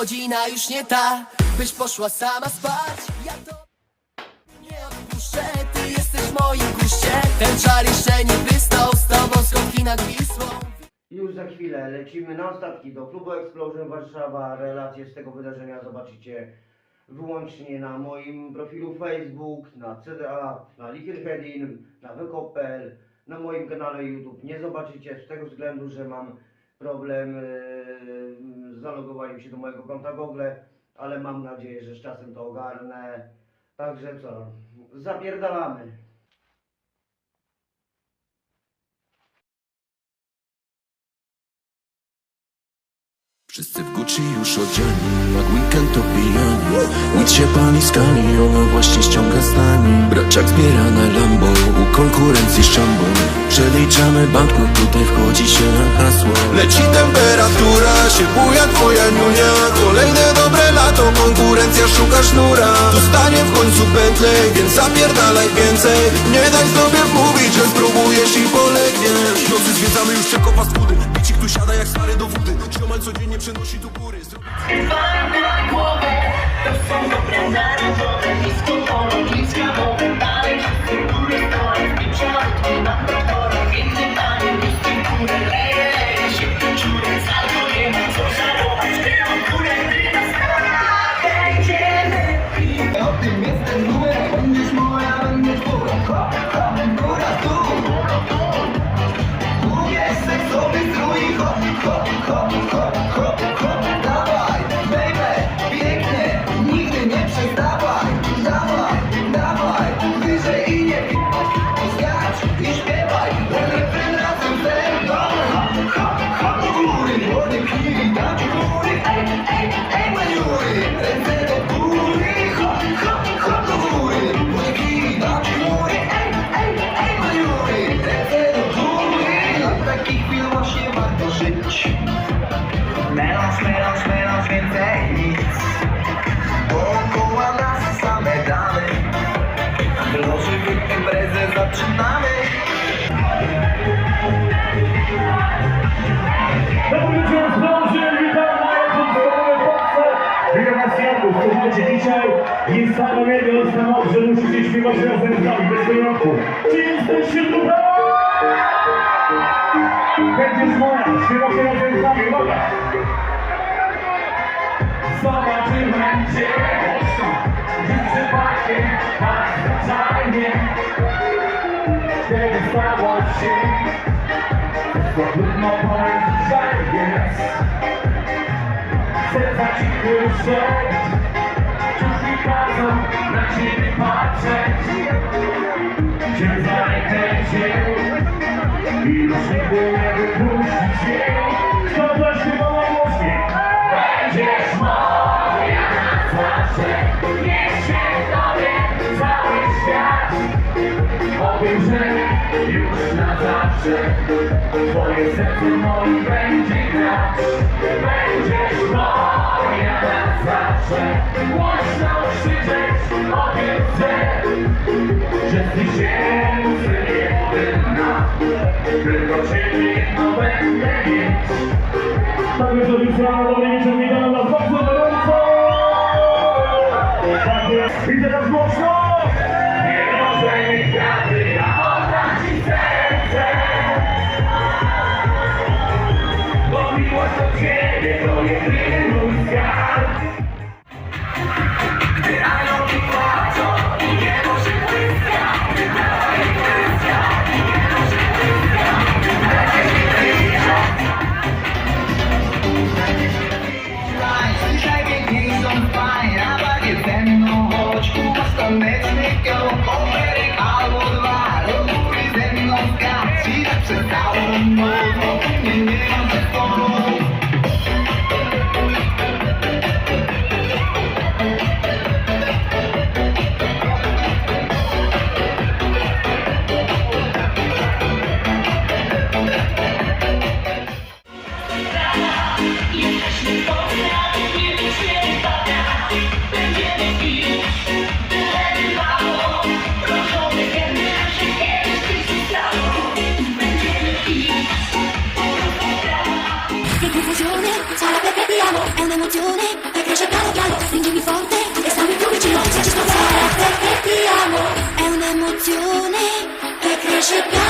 godzina już nie ta Byś poszła sama spać Ja to nie odpuszczę Ty jesteś w moim guście Ten czar jeszcze nie wystał Z tobą schodki nad Wisłą Już za chwilę lecimy na ostatki do klubu Explosion Warszawa. Relacje z tego wydarzenia zobaczycie wyłącznie na moim profilu Facebook, na CDA, na Likerheadin, na Wykop.pl, na moim kanale YouTube. Nie zobaczycie z tego względu, że mam problem e, z zalogowaniem się do mojego konta Google, ale mam nadzieję, że z czasem to ogarnę. Także co, zapierdalamy. Wszyscy w Gucci już odziani, jak weekend to pijani Łódź się paniskami, ona właśnie ściąga z nami. Braciak zbiera na Lambo, u konkurencji szambo Przeliczamy banknot, tutaj wchodzi się na hasło. Leci temperatura, się buja twoja niunia. Kolejne konkurencja szuka sznura. Dostanie w końcu pętlę, więc zapierdalaj więcej. Nie daj sobie mówić, że spróbujesz i polegniesz. Nocy zwiedzamy już tylko fast foody. Bicik tu siada jak stary do wody. Ziomal codziennie przenosi tu góry. Fajne na głowę, to są dobre narodowe Nisko polowiska mowy, Optimisten nur żyć Melanż, melanż, melanż, więcej nic. Dookoła nas same dane W loży imprezę zaczynamy. Dzisiaj jest sama jedno samochód, że musicie śpiewać razem z nami, bez wyjątku. Czy jesteście tu? Będziesz moja, śpiewacie razem z nami, uwaga! Zobaczymy Cię mocno, widzę właśnie, tak zwyczajnie. Kiedy stało się bo trudno powiedzieć, że jest Serca ci kruszyć Wciąż mi każą na ciebie patrzeć Będziesz moja zawsze Niech się tobie cały świat Powiem, że już na zawsze Twoje serce moim będzie grać Będziesz moja na zawsze Głośno krzyczeć obiecę Że ty się jedyna Tylko Ciebie jedno będę mieć. Tak jest obiecana, dobry wieczór, Tak jest, i teraz głośno Nie może confusione Sarebbe che diamo, è un'emozione Che cresce piano piano, stringimi forte E stammi più vicino, se ci sto Sarebbe che diamo, è un'emozione Che cresce piano